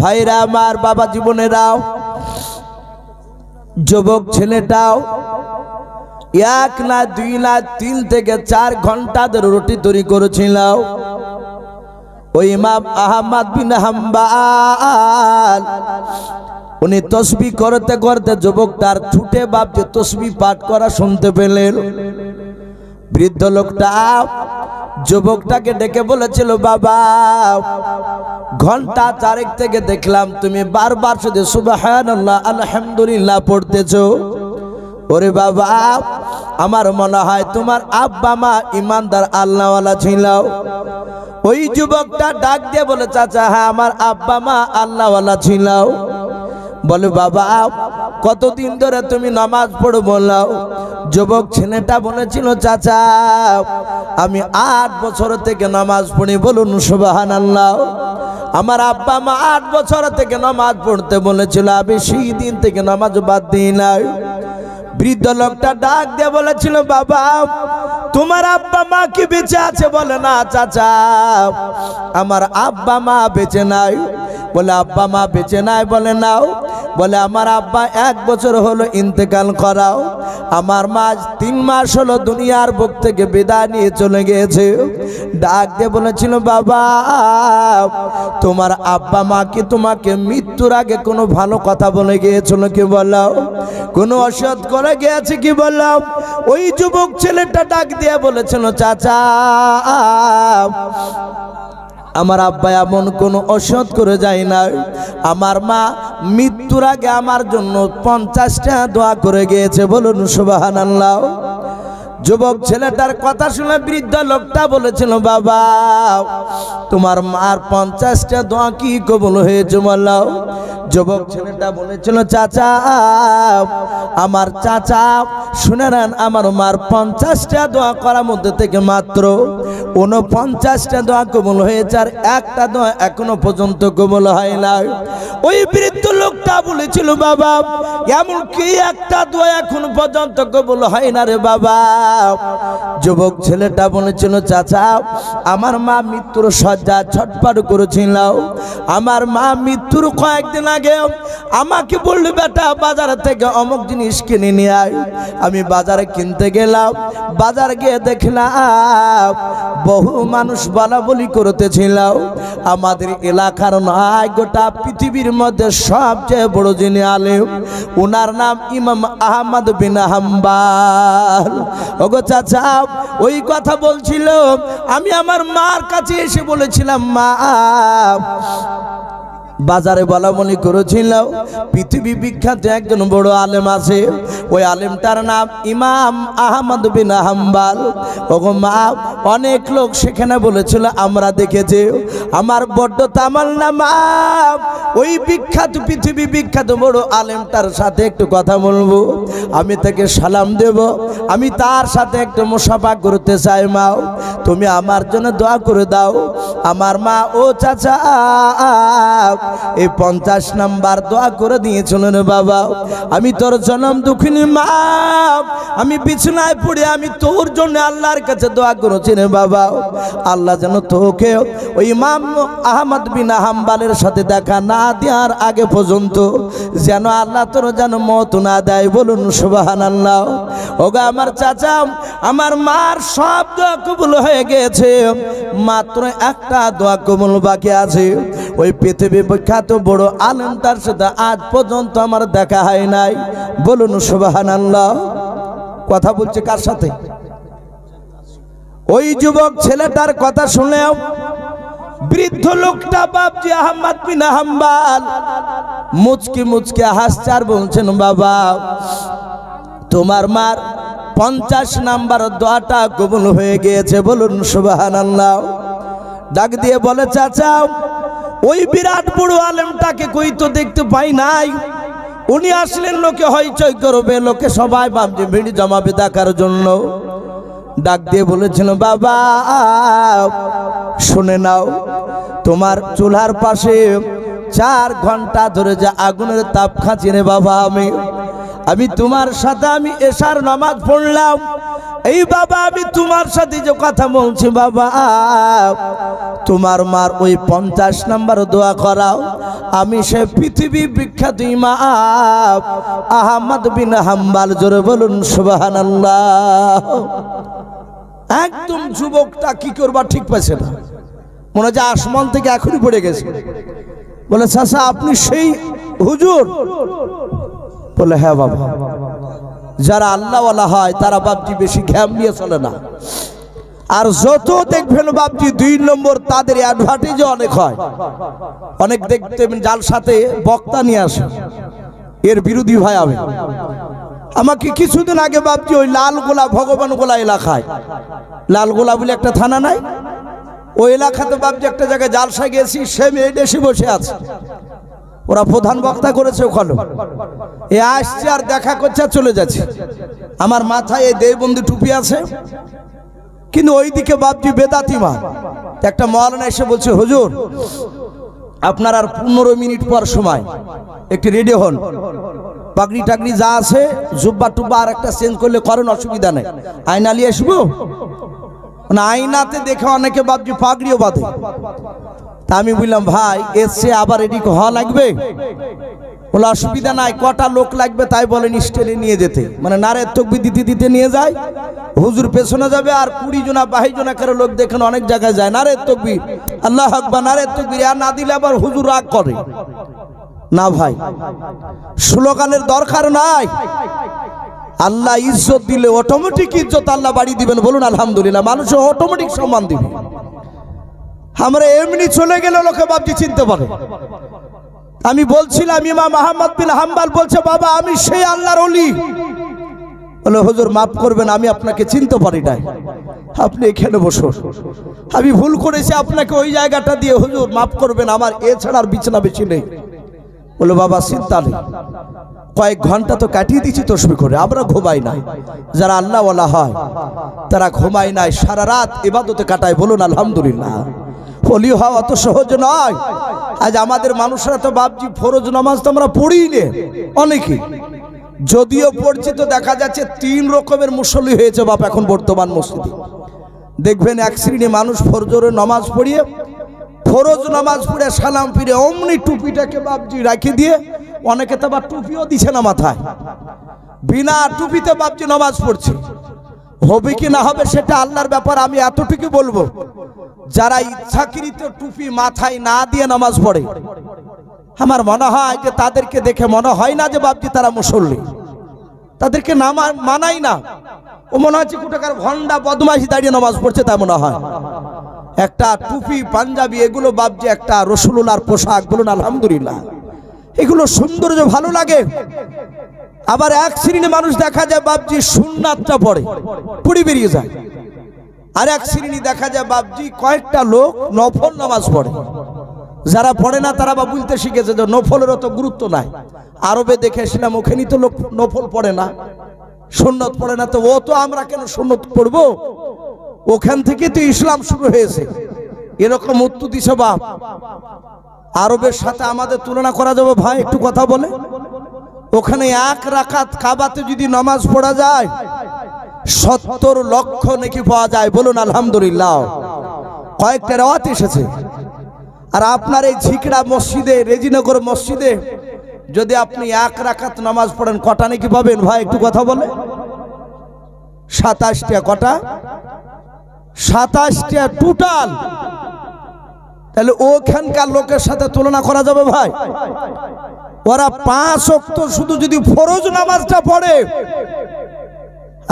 ভাইরা আমার বাবা জীবনেরাও যুবক ছেলেটাও, এক না দুই না তিন থেকে চার ঘণ্টা ধরে রুটি তৈরি করেছিল ওই ইমাম আহমদ বিন হাম্বাল, উনি তসবি করতে করতে যুবক তার ছুটে বাপকে তসবি পাঠ করা শুনতে পেলেন। বৃদ্ধ লোকটা যুবকটাকে ডেকে বলেছিল, বাবা ঘণ্টা চারেক থেকে দেখলাম তুমি বারবার শুধু সুবহানাল্লাহ, আলহামদুলিল্লাহ পড়তেছ। ওরে বাবা, আমার মনে হয় তোমার আব্বা মা ইমানদার আল্লাহওয়ালা ছিল। ওই যুবকটা ডাক দিয়ে বলে, চাচা হ্যাঁ আমার আব্বা মা আল্লাহওয়ালা ছিল। বলে, বাবা কতদিন ধরে তুমি নামাজ পড়ো বললাও যুবক ছেলেটা বলেছিল, চাচা, আমি আট বছর থেকে নামাজ পড়ি, বলুন সুবাহান আল্লাহ আমার আব্বা মা আট বছর থেকে নামাজ পড়তে বলেছিল, আমি সেই দিন থেকে নামাজ বাদ দিই নাই। বৃদ্ধ লোকটা ডাক দিয়ে বলেছিল, বাবা, তোমার আব্বা মা কি বেঁচে আছে? বলে, না, চাচা, আমার আব্বা মা বেঁচে নাই। বলে, আব্বা মা বেঁচে নাই বলে নাও। বলে, আমার আব্বা এক বছর হলো ইন্তেকাল করাও। আমার মা তিন মাস হলো দুনিয়ার বুক থেকে বিদায় নিয়ে চলে গিয়েছে। ডাক দিয়ে বলেছিল, বাবা, তোমার আব্বা মা কি তোমাকে মৃত্যুর আগে কোনো ভালো কথা বলে গিয়েছিল কি বললাম? কোনো অসৎ করে গিয়েছে কি বললাম? ওই যুবক ছেলেটা ডাক দিয়ে বলেছিল, চাচা আমার আব্বা এমন কোনো অসৎ করে যায় না আমার মা মৃত্যুর আগে আমার জন্য পঞ্চাশটা দোয়া করে গিয়েছে, বলুন সুবাহান আল্লাহ যুবক ছেলেটার কথা শুনে বৃদ্ধ লোকটা বলেছিল, বাবা, তোমার মার পঞ্চাশটা দোয়া কি কবল হয়েছে বললাও যুবক ছেলেটা বলেছিল, চাচা, আমার চাচা, শুনে নেন, আমার মার পঞ্চাশটা দোয়া করার মধ্যে থেকে মাত্র উনপঞ্চাশটা দোয়া কবল হয়েছে, আর একটা দোয়া এখনও পর্যন্ত কবল হয় না ওই বৃদ্ধ লোকটা বলেছিল, বাবা এমন কি একটা দোয়া এখন পর্যন্ত কবল হয় না রে বাবা। যুবক ছেলেটা বলেছিল, চাচা, আমার মা মৃত্যুর সজ্জা ছটপট করেছিল। আমার মা মৃত্যুর কয়েকদিন আগে আমাকে বলল, বেটা, বাজার থেকে অমুক জিনিস কিনে নিয়ে আয়। আমি বাজারে কিনতে গেলাম। বাজার গিয়ে দেখলাম, বহু মানুষ বলা বলি করতেছিল। আমাদের এলাকার নয়, গোটা পৃথিবীর মধ্যে সবচেয়ে বড় যিনি আলেম ওনার নাম ইমাম আহমদ বিন হাম্বাল। ওগো চাচা, ওই কথা বলছিল আমি আমার মার কাছে এসে বলেছিলাম, মা বাজারে বলা মনে করেছিল পৃথিবী বিখ্যাত একজন বড় আলেম আছে। ওই আলেমটার নাম ইমাম আহমদ বিন হাম্বাল। ওগো মা, অনেক লোক সেখানে বলেছিল, আমরা দেখেছি আমার বড্ড তামাল না মা ওই বিখ্যাত, পৃথিবী বিখ্যাত বড় আলেমটার সাথে একটু কথা বলব। আমি তাকে সালাম দেব। আমি তার সাথে একটু মুসাফা করতে চাই, মা। তুমি আমার জন্য দোয়া করে দাও। আমার মা, ও চাচা এই পঞ্চাশ নাম্বার দোয়া করে দিয়েছিলেন বাবা। আমি তোর জনম দুঃখিনী মা। আমি বিছনায় পড়ে আমি তোর জন্য আল্লাহর কাছে দোয়া করেছি রে বাবা। আল্লাহ যেন তোকে ওই ইমাম আহমদ বিন হাম্বালের সাথে দেখা না দেওয়ার আগে পর্যন্ত যেন আল্লাহ তোর যেন মত না দেয়। বলুন সুবাহান আল্লাহ ওগা আমার চাচা, আমার মার সব দোয়া কবুল হয়ে গেছে। মাত্র একটা দোয়া কবুল বাকি আছে। ওই পৃথিবী বিখ্যাত বড় আলেম, তার সাথে আজ পর্যন্ত আমার দেখা হয় নাই। বলুন সুবাহান আল্লাহ কথা বলছে কার সাথে? ওই যুবক ছেলেটার কথা শুনেও বৃদ্ধ লোকটা বাপজি আহমদ বিন হাম্বাল মুচকি মুচকে হাসচার বলছেন, বাবা, তোমার মার পঞ্চাশ নাম্বার দোয়াটা কবুল হয়ে গিয়েছে। বলুন সুবাহান আল্লাহ ডাক দিয়ে বলে চাচা ওই বিরাট বড় আলেমটাকে কই তো দেখতে পাই নাই। উনি আসলেন, লোকে হইচই করবে, লোকে সবাই ভাবছে ভিড় জমাবে দেখার জন্য। ডাক দিয়ে বলেছিল, বাবা, শুনে নাও, তোমার চুলার পাশে চার ঘণ্টা ধরে যে আগুনের তাপ খাচ্ছি রে বাবা আমি। আমি তোমার সাথে আমি এশার নামাজ পড়লাম। এই বাবা, আমি তোমার সাথে যে কথা বলছি বাবা, তোমার মার ওই পঞ্চাশ নাম্বার দোয়া করাও। আমি সে পৃথিবী বিখ্যাত ইমা আহমদ বিন হাম্বাল, জোরে বলুন সুবাহান একদম যুবকটা কি করবা ঠিক পাচ্ছে না। মনে হচ্ছে আসমান থেকে এখনই পড়ে গেছে। বলে চাষা আপনি সেই হুজুর বলে হ্যাঁ বাবা। যারা আল্লাহওয়ালা হয়, তারা বাপজি বেশি ঘ্যাম নিয়ে চলে না। আর যত দেখবেন বাপজি দুই নম্বর তাদের অ্যাডভার্টাইজও অনেক হয়, অনেক দেখতে জাল সাথে বক্তা নিয়ে আসে। এর বিরোধী ভাই আমি। আমাকে কিছুদিন আগে বাপজি ওই লালগোলা ভগবান গোলা এলাকায়, লালগোলা বলে একটা থানা নাই, ওই এলাকাতে বাপজি একটা জায়গায় জালসা গেছি, সে মেয়ে বসে আছে। ওরা প্রধান বক্তা করেছে ওখানে। এ আসছে আর দেখা করছে আর চলে যাচ্ছে। আমার মাথায় এই দেববন্ধু টুপি আছে। কিন্তু ওইদিকে বাপজি বেদাতি মা। একটা মহারানা এসে বলছে, হুজুর, আপনার আর পনেরো মিনিট পর সময়। একটি রেডি হন। পাগড়ি টাগড়ি যা আছে জুব্বা টুব্বা আর একটা চেঞ্জ করলে করেন, অসুবিধা নেই। আয়না নিয়ে আসব? না, আয়নাতে দেখে অনেকে বাপজি পাগড়িও বাঁধে। তা আমি বললাম, ভাই এসছে আবার এদিকে হওয়া লাগবে? বলে, অসুবিধা নাই, কটা লোক লাগবে তাই বলেন স্টেলে নিয়ে যেতে। মানে নারের তকবি দিতে দিতে নিয়ে যায়, হুজুর পেছনে যাবে আর কুড়ি জনা বাহি জনা করে লোক দেখেন অনেক জায়গায় যায়। নারের তকবি আল্লাহ আকবার নারের তকবি আর না দিলে আবার হুজুর রাগ করে। না ভাই, স্লোগানের দরকার নাই। আল্লাহ ইজ্জত দিলে অটোমেটিক ইজ্জত আল্লাহ বাড়ি দিবেন। বলুন, আলহামদুলিল্লাহ মানুষ অটোমেটিক সম্মান দিবে। আমরা এমনি চলে গেলে লোকে বাপজি চিনতে পারে। আমি বলছিলাম, ইমাম আহমদ বিন হাম্বাল বলছে, বাবা, আমি সেই আল্লাহর অলি বলে, হুজুর, মাফ করবেন, আমি আপনাকে চিনতে পারি নাই। আপনি এখানে বসুন আমি ভুল করেছি, আপনাকে ওই জায়গাটা দিয়ে, হুজুর, মাফ করবেন, আমার এছাড়া আর বিছানা বেশি নেই। বলে, বাবা, চিন্তা নেই। কয়েক ঘণ্টা তো কাটিয়ে দিচ্ছি তসবি করে, আমরা ঘুমাই নাই। যারা আল্লাহওয়ালা হয়, তারা ঘুমাই নাই, সারা রাত এবাদতে কাটায়। বলুন, আলহামদুলিল্লাহ। হলি হওয়া অত সহজ নয়। আজ আমাদের মানুষরা তো ভাবছি ফরজ নামাজ তো আমরা পড়ি নে। অনেকে। যদিও পড়ছি তো দেখা যাচ্ছে তিন রকমের মুসল্লি হয়েছে বাপ এখন বর্তমান মসজিদে। দেখবেন এক শ্রেণি মানুষ ফরজরে নামাজ পড়িয়ে, ফরজ নামাজ পড়ে সালাম ফিরে অমনি টুপিটাকে বাপজি রাখি দিয়ে অনেকে তো আবার টুপিও দিছে না মাথায়। বিনা টুপিতে বাপজি নামাজ পড়ছে। হবে কি না হবে সেটা আল্লাহর ব্যাপার, আমি এতটুকু বলব। যারা ইচ্ছাকৃত টুপি মাথায় না দিয়ে নামাজ পড়ে, আমার মনে হয় যে তাদেরকে দেখে মনে হয় না যে বাপজি তারা মুসল্লি। তাদেরকে নামা মানাই না। ও মনে হচ্ছে কোটাকার ভন্ডা বদমাইশি দাঁড়িয়ে নামাজ পড়ছে, তা মনে হয়। একটা টুপি, পাঞ্জাবি, এগুলো বাপজি একটা রসুলার পোশাক বলুন, আলহামদুলিল্লাহ। এগুলো সৌন্দর্য ভালো লাগে। আবার এক শ্রেণির মানুষ দেখা যায় বাপজি সুন্নাতটা পড়ে, পুড়ি বেরিয়ে যায়। আর এক শ্রেণি দেখা যায় বাপজি কয়েকটা লোক নফল নামাজ পড়ে। যারা পড়ে না তারা বা বুঝতে শিখেছে যে নফলের অত গুরুত্ব নাই। আরবে দেখে এসেছিলাম ওখানেই তো লোক নফল পড়ে না। সুন্নত পড়ে না তো ও তো আমরা কেন সুন্নত পড়ব? ওখান থেকে তো ইসলাম শুরু হয়েছে। এরকম উত্তর দিছে বাপ। আরবের সাথে আমাদের তুলনা করা যাবে ভাই, একটু কথা বলে। ওখানে এক রাকাত কাবাতে যদি নামাজ পড়া যায় সত্তর লক্ষ নাকি পাওয়া যায়, বলুন আলহামদুলিল্লাহ। কয়েকটা রেওয়াত এসেছে। আর আপনার এই ঝিকড়া মসজিদে, রেজিনগর মসজিদে, যদি আপনি এক রাখাত নামাজ পড়েন, কটা নাকি পাবেন? ভাই, একটু কথা বলে। সাতাশটা কটা? সাতাশটা টোটাল তাহলে ওখানকার লোকের সাথে তুলনা করা যাবে, ভাই। ওরা পাঁচ অক্ত শুধু যদি ফরজ নামাজটা পড়ে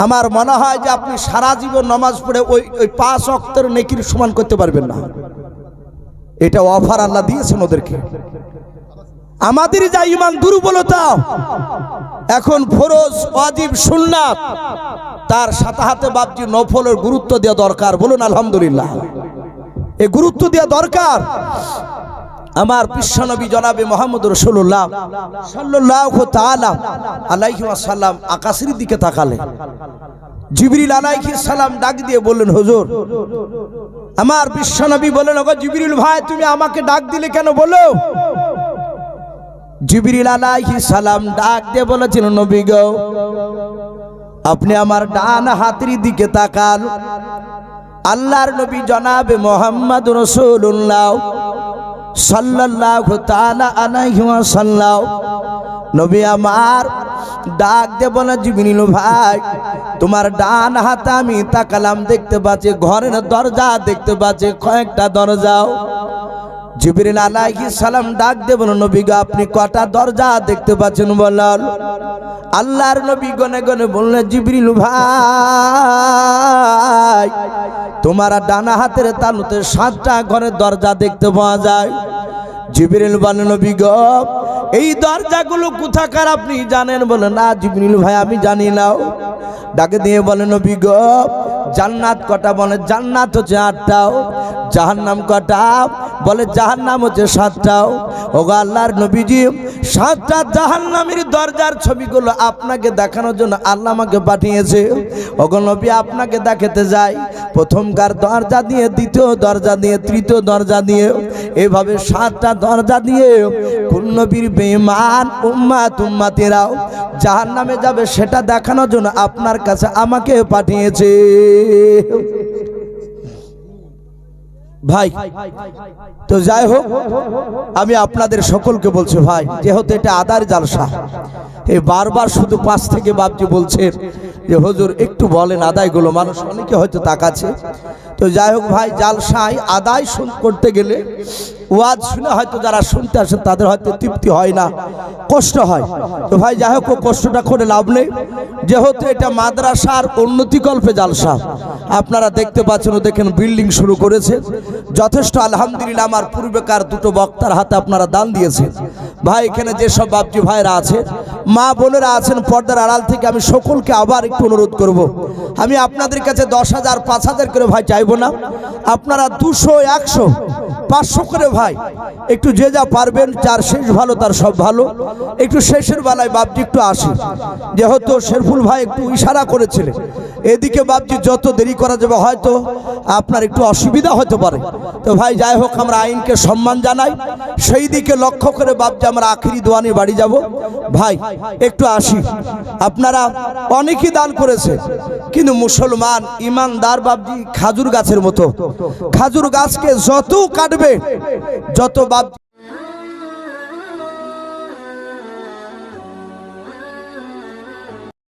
আমার মনে হয় যে আপনি সারা জীবন নামাজ পড়ে ওই ওই পাঁচ অক্তের নেকির সমান করতে পারবেন না। এটা অফার আল্লাহ দিয়েছেন ওদেরকে। আমাদের যা ইমান দুর্বলতা, এখন ফরজ, ওয়াজিব, সুন্নাত, তার সাথে হাতে বাপজি নফলের গুরুত্ব দেওয়া দরকার। বলুন, আলহামদুলিল্লাহ। এ গুরুত্ব দেওয়া দরকার। আমার বিশ্বনবী জনাবে মোহাম্মদ রসুল্লাহ সাল্লাহ তাআলা আলাইহি ওয়াসাল্লাম আকাশের দিকে তাকালেন। জিবরিল আলাইহি সালাম ডাক দিয়ে বললেন, হুজুর, আমার বিশ্বনবী বলেন ওগো জিবরিল ভাই, তুমি আমাকে ডাক দিলে কেন বলো? জিবরিল আলাইহিস সালাম ডাক দিয়ে বলেছিল নবী গো, আপনি আমার ডান হাতের দিকে তাকান। আল্লাহর নবী জনাবে মোহাম্মদ রসুল্লাহ সাল্লাল্লাহু তাআলা আলাইহি ওয়াসাল্লাম। নবী আমার ডাক দেব না জিবরিল ভাই, তোমার ডান হাত আমি তাকালাম, দেখতে পাচ্ছি, ঘরের দরজা দেখতে পাচ্ছি, কয়েকটা দরজাও জিবরিল আলাইহিস সালাম ডাক দেব না নবী গো, আপনি কটা দরজা দেখতে পাচ্ছেন বলাল? আল্লাহর নবী গনে গনে বললেন, জিবরিল ভাই, তোমার ডানা হাতের তালুতে সাতটা ঘরের দরজা দেখতে পাওয়া যায়। জিবরিল বলে নবী গো, এই দরজাগুলো কোথাকার আপনি জানেন? বলে না জিবরিল ভাই, আমি জানি না। ডাকে দিয়ে বলে নবী গো, জান্নাত কটা বলে? জান্নাত হচ্ছে আটটাও, জাহান্নাম কটা বলে জাহান নাম হচ্ছে সাতটাও ওগো আল্লাহর নবীজি, সাতটা জাহান্নামের দরজার ছবিগুলো আপনাকে দেখানোর জন্য আল্লাহ আমাকে পাঠিয়েছে। ওগো নবী, আপনাকে দেখাতে যাই। প্রথমকার দরজা দিয়ে, দ্বিতীয় দরজা দিয়ে, তৃতীয় দরজা দিয়ে, এভাবে সাতটা দরজা দিয়ে নবীর বেমান উম্মা তুম্মাতেরাও জাহান নামে যাবে, সেটা দেখানোর জন্য আপনার কাছে আমাকে পাঠিয়েছে। ভাই, তো যাই হোক, আমি আপনাদের সকলকে বলছি, ভাই, যেহেতু এটা আদার জালসা এই বারবার শুধু পাশ থেকে বাপজি বলছেন যে, হজুর, একটু বলেন আদায়গুলো। মানুষ অনেকে হয়তো তাকাচ্ছে। তো যাই হোক, ভাই, জালসায় আদায় করতে গেলে ওয়াজ শুনে হয়তো যারা শুনতে আসেন তাদের হয়তো তৃপ্তি হয় না, কষ্ট হয়। তো ভাই, যাই হোক কষ্টটা করে লাভ নেই। যেহেতু এটা মাদ্রাসার উন্নতিকল্পে জালসা, আপনারা দেখতে পাচ্ছেন, ও দেখেন বিল্ডিং শুরু করেছে। যথেষ্ট, আলহামদুলিল্লাহ, আমার পূর্বেকার দুটো বক্তার হাতে আপনারা দান দিয়েছেন ভাই, এখানে যেসব বাপজি ভাইরা আছেন মা বোনেরা আছেন, পর্দার আড়াল থেকে আমি সকলকে আবার একটু অনুরোধ করব। আমি আপনাদের কাছে দশ হাজার, পাঁচ হাজার করে ভাই চাইব না। আপনারা দুশো, একশো পাঁচশো করে ভাই। একটু যে যা পারবেন, যার শেষ ভালো, তার সব ভালো। একটু শেষের বেলায় বাপজি একটু আসি। যেহেতু শেরফুল ভাই একটু ইশারা করেছিলেন। এদিকে বাপজি যত দেরি করা যাবে, হয়তো আপনার একটু অসুবিধা হতে পারে। তো ভাই, যাই হোক, আমরা আইনকে সম্মান জানাই। সেই দিকে লক্ষ্য করে বাপজি, আমরা আখিরি দোয়ানি বাড়ি যাব। ভাই, একটু আসি। আপনারা অনেকই দান করেছে কিন্তু মুসলমান ইমানদার বাবজি খাজুর গাছের মতো। খাজুর গাছকে যত কাটবে যত বাপ